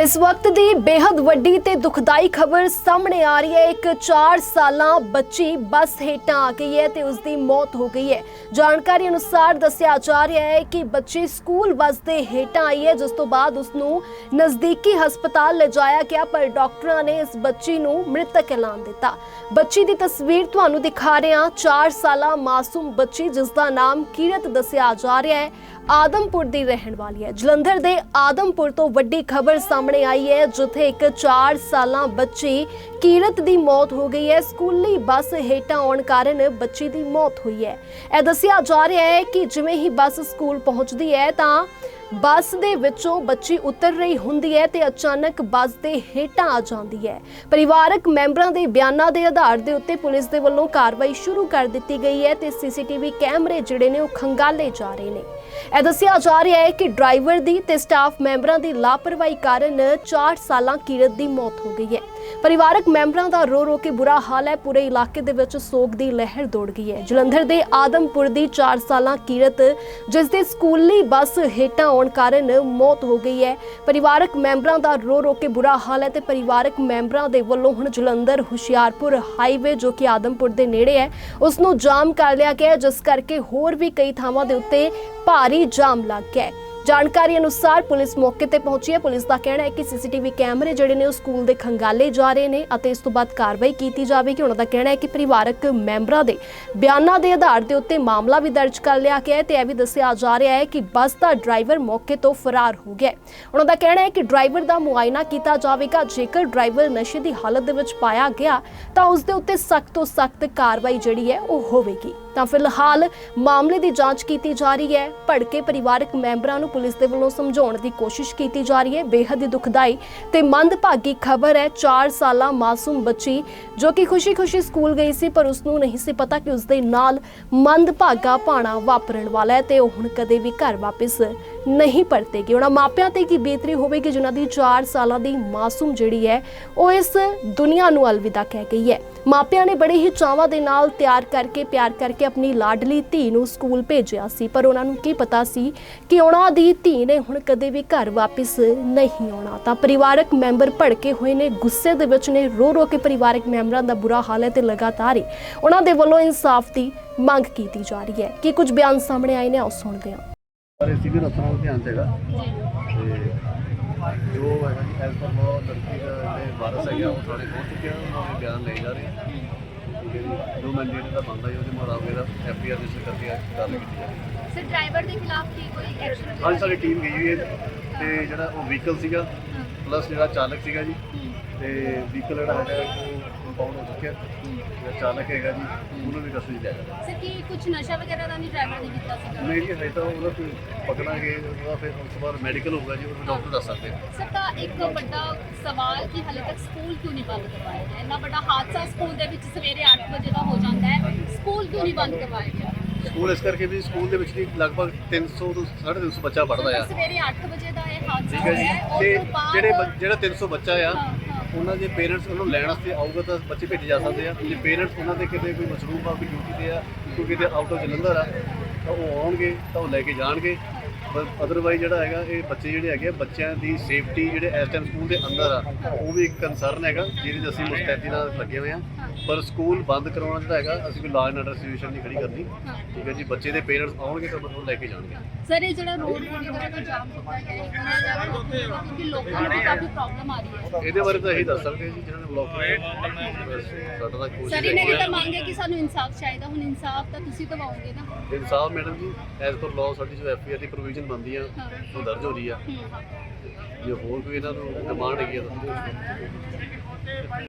ਇਸ ਵਕਤ ਦੀ ਬੇहद ਵੱਡੀ ਤੇ ਦੁਖਦਾਈ ਖਬਰ ਸਾਹਮਣੇ ਆ ਰਹੀ ਹੈ। ਇੱਕ 4 ਸਾਲਾਂ ਬੱਚੀ ਬੱਸ ਹੇਠਾਂ ਆ ਗਈ ਹੈ ਤੇ ਉਸ ਦੀ ਮੌਤ ਹੋ ਗਈ ਹੈ। ਜਾਣਕਾਰੀ ਅਨੁਸਾਰ ਦੱਸਿਆ ਜਾ ਰਿਹਾ ਹੈ ਕਿ ਬੱਚੀ ਸਕੂਲ ਬੱਸ ਦੇ ਹੇਠਾਂ ਆਈ ਹੈ, ਜਿਸ ਤੋਂ ਬਾਅਦ ਉਸ ਨੂੰ ਨਜ਼ਦੀਕੀ ਹਸਪਤਾਲ ਲਿਜਾਇਆ ਗਿਆ, ਪਰ ਡਾਕਟਰਾਂ ਨੇ ਇਸ ਬੱਚੀ ਨੂੰ ਮ੍ਰਿਤਕ ਐਲਾਨ ਦਿੱਤਾ। ਬੱਚੀ ਦੀ ਤਸਵੀਰ ਤੁਹਾਨੂੰ ਦਿਖਾ ਰਹੇ ਹਾਂ। 4 ਸਾਲਾਂ ਮਾਸੂਮ ਬੱਚੀ, ਜਿਸ ਦਾ ਨਾਮ ਕੀਰਤ ਦੱਸਿਆ ਜਾ ਰਿਹਾ ਹੈ। ਆਦਮਪੁਰ ਦੀ ਰਹਿਣ ਵਾਲੀ ਹੈ। ਜਲੰਧਰ ਦੇ ਆਦਮਪੁਰ ਤੋਂ ਵੱਡੀ ਖਬਰ ਸਾਹਮਣੇ ਆਈ ਹੈ, ਜਿੱਥੇ ਇੱਕ 4 ਸਾਲਾਂ ਬੱਚੀ ਕੀਰਤ ਦੀ ਮੌਤ ਹੋ ਗਈ ਹੈ। ਸਕੂਲੀ ਬੱਸ ਹੇਠਾਂ ਆਉਣ ਕਾਰਨ ਬੱਚੀ ਦੀ ਮੌਤ ਹੋਈ ਹੈ। ਇਹ ਦੱਸਿਆ ਜਾ ਰਿਹਾ ਹੈ ਕਿ ਜਿਵੇਂ ਹੀ ਬੱਸ ਸਕੂਲ ਪਹੁੰਚਦੀ ਹੈ, ਤਾਂ ਬੱਸ ਦੇ ਵਿੱਚੋਂ ਬੱਚੀ ਉਤਰ ਰਹੀ ਹੁੰਦੀ ਹੈ ਤੇ ਅਚਾਨਕ ਬੱਸ ਦੇ ਹੇਠਾਂ ਆ ਜਾਂਦੀ ਹੈ। ਪਰਿਵਾਰਕ ਮੈਂਬਰਾਂ ਦੇ ਬਿਆਨਾਂ ਦੇ ਆਧਾਰ ਦੇ ਉੱਤੇ ਪੁਲਿਸ ਦੇ ਵੱਲੋਂ ਕਾਰਵਾਈ ਸ਼ੁਰੂ ਕਰ ਦਿੱਤੀ ਗਈ ਹੈ ਤੇ ਸੀਸੀਟੀਵੀ ਕੈਮਰੇ ਜਿਹੜੇ ਨੇ ਉਹ ਖੰਗਾਲੇ ਜਾ ਰਹੇ ਨੇ। ਇਹ ਦੱਸਿਆ ਜਾ ਰਿਹਾ ਹੈ ਕਿ ਡਰਾਈਵਰ ਦੀ ਤੇ ਸਟਾਫ ਮੈਂਬਰਾਂ ਦੀ ਲਾਪਰਵਾਹੀ ਕਾਰਨ 4 ਸਾਲਾਂ ਕੀਰਤ ਦੀ ਮੌਤ ਹੋ ਗਈ ਹੈ। ਪਰਿਵਾਰਕ ਮੈਂਬਰਾਂ ਦਾ ਰੋ ਰੋ ਕੇ ਬੁਰਾ ਹਾਲ ਹੈ। ਪੂਰੇ ਇਲਾਕੇ ਦੇ ਵਿੱਚ ਸੋਗ ਦੀ ਲਹਿਰ ਦੌੜ ਗਈ ਹੈ। ਜਲੰਧਰ ਦੇ ਆਦਮਪੁਰ ਦੀ 4 ਸਾਲਾਂ ਕੀਰਤ, ਜਿਸ ਦੇ ਸਕੂਲੀ ਬੱਸ ਹੇਠਾਂ ਆਉਣ ਕਾਰਨ ਮੌਤ ਹੋ ਗਈ ਹੈ। ਪਰਿਵਾਰਕ ਮੈਂਬਰਾਂ ਦਾ ਰੋ ਰੋ ਕੇ ਬੁਰਾ ਹਾਲ ਹੈ ਤੇ ਪਰਿਵਾਰਕ ਮੈਂਬਰਾਂ ਦੇ ਵੱਲੋਂ ਹੁਣ ਜਲੰਧਰ ਹੁਸ਼ਿਆਰਪੁਰ ਹਾਈਵੇ, ਜੋ ਕਿ ਆਦਮਪੁਰ ਦੇ ਨੇੜੇ ਹੈ, ਉਸ ਨੂੰ ਜਾਮ ਕਰ ਲਿਆ ਗਿਆ ਜਿਸ ਕਰਕੇ ਹੋਰ ਵੀ ਕਈ ਥਾਵਾਂ ਦੇ ਉੱਤੇ ਭਾਰੀ ਜਾਮ ਲੱਗ ਗਿਆ ਹੈ। ਜਾਣਕਾਰੀ ਅਨੁਸਾਰ ਪੁਲਿਸ ਮੌਕੇ ਤੇ ਪਹੁੰਚੀ ਹੈ। ਪੁਲਿਸ ਦਾ ਕਹਿਣਾ ਹੈ ਕਿ ਸੀਸੀਟੀਵੀ ਕੈਮਰੇ ਜਿਹੜੇ ਨੇ ਉਹ ਸਕੂਲ ਦੇ ਖੰਗਾਲੇ ਜਾ ਰਹੇ ਨੇ ਅਤੇ ਇਸ ਤੋਂ ਬਾਅਦ ਕਾਰਵਾਈ ਕੀਤੀ ਜਾਵੇਗੀ। ਉਹਨਾਂ ਦਾ ਕਹਿਣਾ ਹੈ ਕਿ ਪਰਿਵਾਰਕ ਮੈਂਬਰਾਂ ਦੇ ਬਿਆਨਾਂ ਦੇ ਆਧਾਰ ਦੇ ਉੱਤੇ ਮਾਮਲਾ ਵੀ ਦਰਜ ਕਰ ਲਿਆ ਗਿਆ ਹੈ ਤੇ ਇਹ ਵੀ ਦੱਸਿਆ ਜਾ ਰਿਹਾ ਹੈ ਕਿ ਬੱਸ ਦਾ ਡਰਾਈਵਰ ਮੌਕੇ ਤੋਂ ਫਰਾਰ ਹੋ ਗਿਆ ਉਹਨਾਂ ਦਾ ਕਹਿਣਾ ਹੈ ਕਿ ਡਰਾਈਵਰ ਦਾ ਮੁਆਇਨਾ ਕੀਤਾ ਜਾਵੇਗਾ। ਜੇਕਰ ਡਰਾਈਵਰ ਨਸ਼ੇ ਦੀ ਹਾਲਤ ਦੇ ਵਿੱਚ ਪਾਇਆ ਗਿਆ ਤਾਂ ਉਸ ਦੇ ਉੱਤੇ ਸਖਤ ਤੋਂ ਸਖਤ ਕਾਰਵਾਈ ਜਿਹੜੀ ਹੈ ਉਹ ਹੋਵੇਗੀ। ਤਾਂ ਫਿਲਹਾਲ ਮਾਮਲੇ ਦੀ ਜਾਂਚ ਕੀਤੀ ਜਾ ਰਹੀ ਹੈ। ਭੜਕੇ ਪਰਿਵਾਰਕ ਮੈਂਬਰਾਂ ਨੂੰ ਪੁਲਿਸ ਦੇ ਵੱਲੋਂ ਸਮਝਾਉਣ ਦੀ ਕੋਸ਼ਿਸ਼ ਕੀਤੀ ਜਾ ਰਹੀ ਹੈ। ਬੇਹੱਦ ਹੀ ਦੁਖਦਾਈ ਤੇ ਮੰਦਭਾਗੀ ਖਬਰ ਹੈ। 4 ਸਾਲਾ ਮਾਸੂਮ ਬੱਚੀ ਜੋ ਕਿ ਖੁਸ਼ੀ-ਖੁਸ਼ੀ ਸਕੂਲ ਗਈ ਸੀ, ਪਰ ਉਸ ਨੂੰ ਨਹੀਂ ਸੀ ਪਤਾ ਕਿ ਉਸ ਦੇ ਨਾਲ ਮੰਦਭਾਗਾ ਪਾਣਾ ਵਾਪਰਨ ਵਾਲਾ ਹੈ ਤੇ ਉਹ ਹੁਣ ਕਦੇ ਵੀ ਘਰ ਵਾਪਸ ਨਹੀਂ ਪਰਤੇਗੀ। ਉਹਨਾਂ ਮਾਪਿਆਂ ਤੇ ਕੀ ਬੀਤਰੀ ਹੋਵੇਗੀ ਜਿਨ੍ਹਾਂ ਦੀ 4 ਸਾਲਾਂ ਦੀ ਮਾਸੂਮ ਜਿਹੜੀ ਹੈ, ਉਹ ਇਸ ਦੁਨੀਆ ਨੂੰ ਅਲਵਿਦਾ ਕਹਿ ਗਈ ਹੈ। ਮਾਪਿਆਂ ਨੇ ਬੜੇ ਹੀ ਚਾਵਾਂ ਦੇ ਨਾਲ ਤਿਆਰ ਕਰਕੇ, ਪਿਆਰ ਕਰਕੇ ਆਪਣੀ ਲਾਡਲੀ ਧੀ ਨੂੰ ਸਕੂਲ ਭੇਜਿਆ ਸੀ, ਪਰ ਉਹਨਾਂ ਨੂੰ ਕੀ ਪਤਾ ਸੀ ਕਿ ਉਹਨਾਂ ਦੀ ਧੀ ਨੇ ਹੁਣ ਕਦੇ ਵੀ ਘਰ ਵਾਪਸ ਨਹੀਂ ਆਉਣਾ। ਤਾਂ ਪਰਿਵਾਰਕ ਮੈਂਬਰ ਭੜਕੇ ਹੋਏ ਨੇ, ਗੁੱਸੇ ਦੇ ਵਿੱਚ ਨੇ, ਰੋ ਰੋ ਕੇ ਪਰਿਵਾਰਕ ਮੈਂਬਰਾਂ ਦਾ ਬੁਰਾ ਹਾਲ ਹੈ ਤੇ ਲਗਾਤਾਰ ਹੀ ਉਹਨਾਂ ਦੇ ਵੱਲੋਂ ਇਨਸਾਫ ਦੀ ਮੰਗ ਕੀਤੀ ਜਾ ਰਹੀ ਹੈ। ਕਿ ਕੁਝ ਬਿਆਨ ਸਾਹਮਣੇ ਆਏ ਨੇ, ਆਓ ਸੁਣਦੇ ਹਾਂ। ਸਾਰੇ ਅਫਸਰਾਂ ਨੂੰ ਧਿਆਨ ਦੇਗਾ। ਤੇ ਜੋ ਹੈਗਾ ਜੀ ਪਰ ਲਾਅ ਲੜਕੀ ਦਾ ਜਿਹੜੇ ਵਾਰਸ ਹੈਗਾ ਉਹ ਥਾਣੇ ਪਹੁੰਚ ਚੁੱਕਿਆ ਉਹਨਾਂ ਦੇ ਬਿਆਨ ਲਏ ਜਾ ਰਹੇ ਹੈ ਜੀ। ਮੈਂਡੇਟ ਦਾ ਬੰਦਾ ਜੀ ਉਹਦੇ ਮੁਤਾਬਕ ਇਹਦਾ ਐਫ ਆਈ ਆਰ ਰਜਿਸਟਰ ਕਰਕੇ ਕਾਰਵਾਈ ਕੀਤੀ ਜਾ ਰਹੀ ਹੈ। ਸਰ ਡਰਾਈਵਰ ਦੇ ਖਿਲਾਫ ਕੀ ਕੋਈ ਐਕਸ਼ਨ ਅੱਜ ਸਾਡੀ ਟੀਮ ਗਈ ਹੋਈ ਹੈ ਤੇ ਜਿਹੜਾ ਉਹ ਵਹੀਕਲ ਸੀਗਾ ਪਲੱਸ ਜਿਹੜਾ ਚਾਲਕ ਸੀਗਾ ਜੀ ਤੇ ਵਹੀਕਲ ਜਿਹੜਾ ਹੈਗਾ ਉਹ ਕੰਪਾਊਂਡ ਹੋ ਚੁੱਕਿਆ ਜਿਹੜਾ ਚਾਲਕ ਹੈਗਾ ਜੀ ਉਹਨੂੰ ਵੀ ਕਸਟਡੀ ਲਿਆ। ਗਿਆ ਸਰ ਕੀ ਕੁਝ ਨਸ਼ਾ ਵਗੈਰਾ ਦਾ ਨਹੀਂ ਡਰਾਈਵਰ ਨੇ ਕੀਤਾ ਸੀਗਾ? ਨਹੀਂ ਜੀ ਹਜੇ ਤਾਂ ਉਹਨਾਂ ਨੂੰ ਪਕੜਾਂਗੇ ਉਹਦਾ ਫਿਰ ਉਸ ਤੋਂ ਬਾਅਦ ਮੈਡੀਕਲ ਹੋਊਗਾ ਜੀ ਉਹਨੂੰ ਡਾਕਟਰ ਦੱਸ ਸਕਦੇ ਆ। ਸਰ ਤਾਂ ਇੱਕ ਵੱਡਾ ਸਵਾਲ ਕਿ ਹਲੇ ਤੱਕ ਸਕੂਲ ਕਿਉਂ ਨਹੀਂ ਬੰਦ ਕਰਵਾਇਆ ਗਿਆ? ਇੰਨਾ ਵੱਡਾ ਹਾਦਸਾ ਸਕੂਲ ਦੇ ਵਿੱਚ ਸਵੇਰੇ 8 ਵਜੇ ਦਾ ਹੋ ਜਾਂਦਾ ਹੈ। ਸਕੂਲ ਕਿਉਂ ਨਹੀਂ ਬੰਦ ਕਰਵਾਇਆ ਗਿਆ? ਸਕੂਲ ਇਸ ਕਰਕੇ ਵੀ ਸਕੂਲ ਦੇ ਵਿੱਚ ਵੀ ਲਗਭਗ 300 ਤੋਂ 350 ਬੱਚਾ ਪੜ੍ਹਦਾ ਆ। ਸਵੇਰੇ 8 ਵਜੇ ਦਾ ਇਹ ਹਾਦਸਾ ਠੀਕ ਹੈ ਜੀ। ਹੋਇਆ ਹੈ ਤੇ ਉਸ ਤੋਂ ਬਾਅਦ ਜਿਹੜੇ ਬ- ਜਿਹੜਾ 300 ਬੱਚਾ ਆ ਹਾਂ। ਉਹਨਾਂ ਦੇ ਪੇਰੈਂਟਸ ਉਹਨਾਂ ਨੂੰ ਲੈਣ ਵਾਸਤੇ ਆਊਗਾ ਤਾਂ ਬੱਚੇ ਭੇਜੇ ਜਾ ਸਕਦੇ ਆ। ਜੇ ਪੇਰੈਂਟਸ ਉਹਨਾਂ ਦੇ ਕਿਤੇ ਕੋਈ ਮਸਰੂਫ ਆ ਕੋਈ ਡਿਊਟੀ ਤੇ ਆ, ਕੋਈ ਕਿਤੇ ਆਊਟ ਆਫ ਜਲੰਧਰ ਆ, ਤਾਂ ਉਹ ਆਉਣਗੇ, ਤਾਂ ਉਹ ਲੈ ਕੇ ਜਾਣਗੇ। ਅਦਰਵਾਈਜ਼ ਜਿਹੜਾ ਹੈਗਾ ਇਹ ਬੱਚੇ ਜਿਹੜੇ ਹੈਗੇ ਬੱਚਿਆਂ ਦੀ ਸੇਫਟੀ ਜਿਹੜੇ ਇਸ ਟਾਈਮ ਸਕੂਲ ਦੇ ਅੰਦਰ ਆ ਉਹ ਵੀ ਇੱਕ ਕੰਸਰਨ ਹੈਗਾ ਜਿਹਦੇ ਅਸੀਂ ਮੁਸਤੈਦੀ ਨਾਲ ਲੱਗੇ ਹੋਏ ਆ। ਪਰ ਸਕੂਲ ਬੰਦ ਕਰਾਉਣਾ ਜਿਹੜਾ ਹੈਗਾ ਅਸੀਂ ਕੋਈ ਲਾਅ ਐਂਡ ਆਰਡਰ ਸਿਚੁਏਸ਼ਨ ਨਹੀਂ ਖੜੀ ਕਰਨੀ। ਠੀਕ ਹੈ ਜੀ ਬੱਚੇ ਦੇ ਪੇਰੈਂਟਸ ਆਉਣਗੇ ਤਾਂ ਉਹ ਲੈ ਕੇ ਜਾਣਗੇ। ਸਰ ਇਹ ਜਿਹੜਾ ਰੋਡ ਵਗੈਰਾ ਦਾ ਜਾਮ ਗਿਆ ਹੈ? ਉਹਨਾਂ ਕਿਉਂਕਿ ਲੋਕਾਂ ਨੂੰ ਕਾਫੀ ਪ੍ਰੋਬਲਮ ਆ ਰਹੀ ਹੈ। ਇਹਦੇ ਬਾਰੇ ਤਾਂ ਇਹੀ ਦੱਸ ਸਕਦੇ ਜੀ ਜਿਹਨਾਂ ਨੇ ਬਲੌਕ ਸਾਡਾ ਤਾਂ ਕੋਸ਼ਿਸ਼ ਸਰ ਇਹਨਾਂ ਤਾਂ ਆ ਮੰਗ ਹੈ ਕਿ ਸਾਨੂੰ ਇਨਸਾਫ ਚਾਹੀਦਾ। ਹੁਣ ਇਨਸਾਫ ਤਾਂ ਤੁਸੀਂ ਦਵਾਓਗੇ ਨਾ। ਇਨਸਾਫ ਮੈਡਮ ਜੀ ਐਜ਼ ਪਰ ਲਾਅ ਸਾਡੀ ਜੋ ਐਫ ਆਈ ਆਰ ਦੀ ਪ੍ਰੋਵੀਜ਼ਨ ਬਣਦੀ ਆ ਹਾਂ। ਉਹ ਦਰਜ ਹੋ ਰਹੀ ਆ ਜੇ ਹੋਰ ਕੋਈ ਇਹਨਾਂ ਨੂੰ ਡਿਮਾਂਡ ਹੈਗੀ ਆ ਤਾਂ